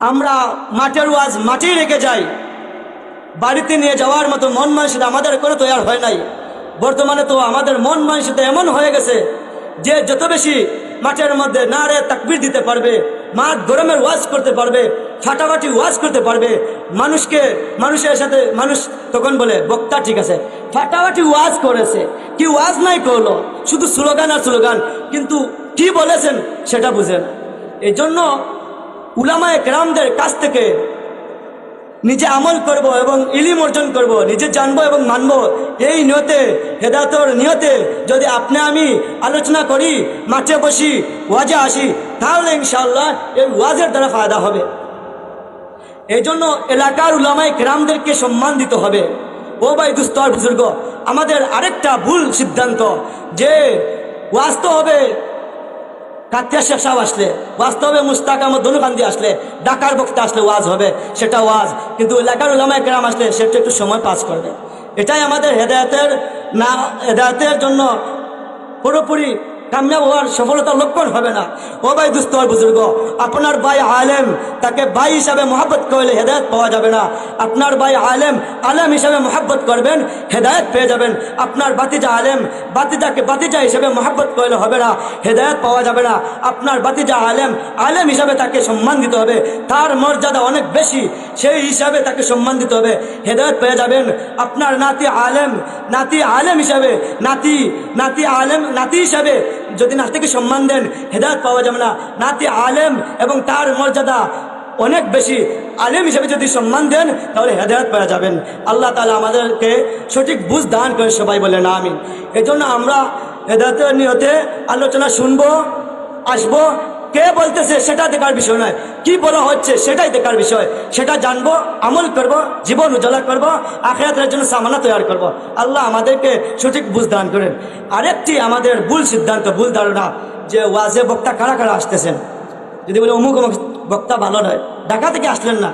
আমরা মাঠের ওয়াজ মাঠেই রেখে যাই। বাড়িতে নিয়ে যাওয়ার মতো মন মানসিকতা আমাদের কোনো তৈরি হয় নাই। বর্তমানে তো আমাদের মন মানসিকতা এমন হয়ে গেছে যে যত বেশি মাঠের মধ্যে না রে তাকবির দিতে পারবে, মাঠ গরমের ওয়াজ করতে পারবে, ফাটাফাটি ওয়াজ করতে পারবে, মানুষকে, মানুষের সাথে, মানুষ তখন বলে, বক্তা ঠিক আছে, ফাটাফাটি ওয়াজ করেছে। কি ওয়াজ নাই করল? শুধু স্লোগান আর স্লোগান, কিন্তু কি বলেছেন সেটা বুঝে না। এই জন্য উলামায় কেরামদের কাছ থেকে নিজে আমল করব এবং ইলিম অর্জন করব, নিজে জানব এবং মানব। এই নিয়তে হেদাতর নিয়তে যদি আপনি আমি আলোচনা করি, মাঠে বসি, ওয়াজে আসি, তাহলে ইনশাল্লাহ এই ওয়াজের দ্বারা ফায়দা হবে। এই জন্য এলাকার উলামায় গ্রামদেরকে সম্মান দিতে হবে। ও ভাই দুস্তর বুজুর্গ, আমাদের আরেকটা ভুল সিদ্ধান্ত, যে ওয়াজ তো হবে কাতিয়া শেখ আসলে। বাস্তবে মুস্তাক আমার ধনুকান্দি আসলে, ডাকার বক্তা আসলে ওয়াজ হবে, সেটা ওয়াজ। কিন্তু এলাকার ওলামায় গ্রাম আসলে, সেটা একটু সময় পাস করবে। এটাই আমাদের হেদায়তের না, হেদায়তের জন্য পুরোপুরি কামিয়াব হওয়ার সফলতার লক্ষণ হবে না। ও ভাই দুস্তর বুজুর্গ, আপনার ভাই আলেম, তাকে ভাই হিসাবে মহাব্বত করলে হেদায়ত পাওয়া যাবে না। আপনার ভাই আলেম আলেম হিসাবে মহাব্বত করবেন, হেদায়ত পেয়ে যাবেন। আপনার বাতিজা আলেম বাতিজাকে বাতিজা হিসাবে মহাব্বত করলে হবে না, হেদায়ত পাওয়া যাবে না। আপনার বাতিজা আলেম আলেম হিসাবে তাকে সম্মান দিতে হবে। তার মর্যাদা অনেক বেশি। সেই হিসাবে তাকে সম্মান দিতে হবে। হেদায়ত পেয়ে যাবেন। আপনার নাতি আলেম নাতি আলেম হিসাবে, নাতি নাতি আলেম, নাতি হিসাবে যদি নাতিকে সম্মান দেন, হেদায়ত পাওয়া যাবে না। নাতি আলেম এবং তার মর্যাদা অনেক বেশি। আলেম হিসেবে যদি সম্মান দেন, তাহলে হেদায়ত পাওয়া যাবেন। আল্লাহ তালা আমাদেরকে সঠিক বুঝ দান করে সবাই বলে না আমি এজন্য আমরা হেদায়তের নিয়তে আলোচনা শুনব, আসব। কে বলতেছে সেটা দেখার বিষয় নয়। কি বলা হচ্ছে সেটাই দেখার বিষয়। সেটা জানব, আমল করব, জীবন উজ্জ্বলা করব, আখেরাতের জন্য সামানা তৈরি করব। আল্লাহ আমাদেরকে সঠিক বুঝ দান করেন। আরেকটি আমাদের ভুল সিদ্ধান্ত, ভুল ধারণা, যে ওয়াজে বক্তা কারা কারা আসতেছেন? যদি বলে অমুক অমুক বক্তা ভালো নয়, ঢাকা থেকে আসলেন না।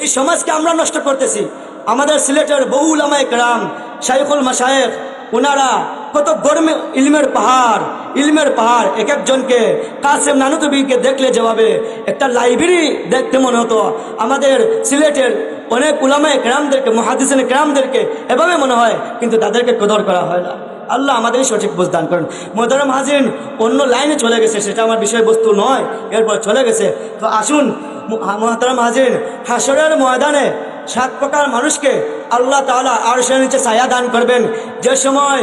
এই সমাজকে আমরা নষ্ট করতেছি। আমাদের সিলেটের বহু উলামায়ে কেরাম, শাইখুল মাসায়েক ওনারা কত গরমে, ইলমের পাহাড় ইলমের পাহাড়, এক একজনকে কাসেম নানুতবিকে দেখলে যেভাবে একটা লাইব্রেরি দেখতে মনে হতো। আমাদের সিলেটের অনেক উলামায়ে কেরামদেরকে মহাদিসেন কেরামদেরকে এভাবে মনে হয়, কিন্তু তাদেরকে কদর করা হয় না। আল্লাহ আমাদের সঠিক বুঝদান করেন। মোহতারাম হাজিন অন্য লাইনে চলে গেছে, সেটা আমার বিষয়বস্তু নয়, এরপর চলে গেছে। তো আসুন মোহতারাম হাজিন হাসরের ময়দানে সাত প্রকার মানুষকে আল্লাহ তাআলা আর সে নিচে ছায়া দান করবেন। যে সময়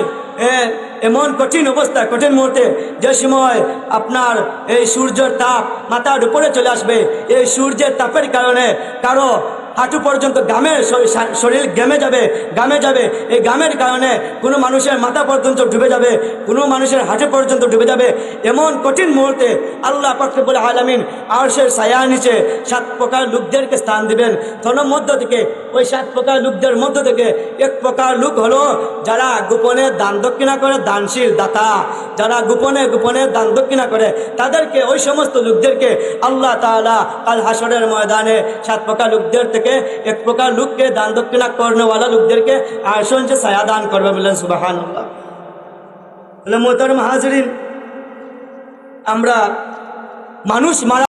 এমন কঠিন অবস্থা, কঠিন মুহূর্তে যে সময় আপনার এই সূর্যের তাপ মাথার উপরে চলে আসবে, এই সূর্যের তাপের কারণে কারও হাঁটু পর্যন্ত গামের শরীর- গেমে যাবে গামে যাবে। এই গামের কারণে কোনো মানুষের মাথা পর্যন্ত ডুবে যাবে, কোনো মানুষের হাঁটু পর্যন্ত ডুবে যাবে। এমন কঠিন মুহূর্তে আল্লাহ পাককে বলে আলামিন আরশের ছায়া নিচে সাত প্রকার লোকদেরকে স্থান দিবেন। তন্ম মধ্য থেকে, ওই সাত প্রকার লোকদের মধ্য থেকে এক প্রকার লোক হলো যারা গোপনে দান দক্ষিণা করে দানশীল দাতা, যারা গোপনে গোপনে দান দক্ষিণা করে। তাদেরকে ওই সমস্ত লোকদেরকে আল্লাহ তাআলা কাল হাসরের ময়দানে সাত প্রকার লোকদের থেকে এক প্রকার লোককে দান দক্ষিণা কর্ণওয়ালা লোকদেরকে আসন যে ছায়া দান করবে বললেন সুবাহান মোতার মাহাজরিন আমরা মানুষ মারা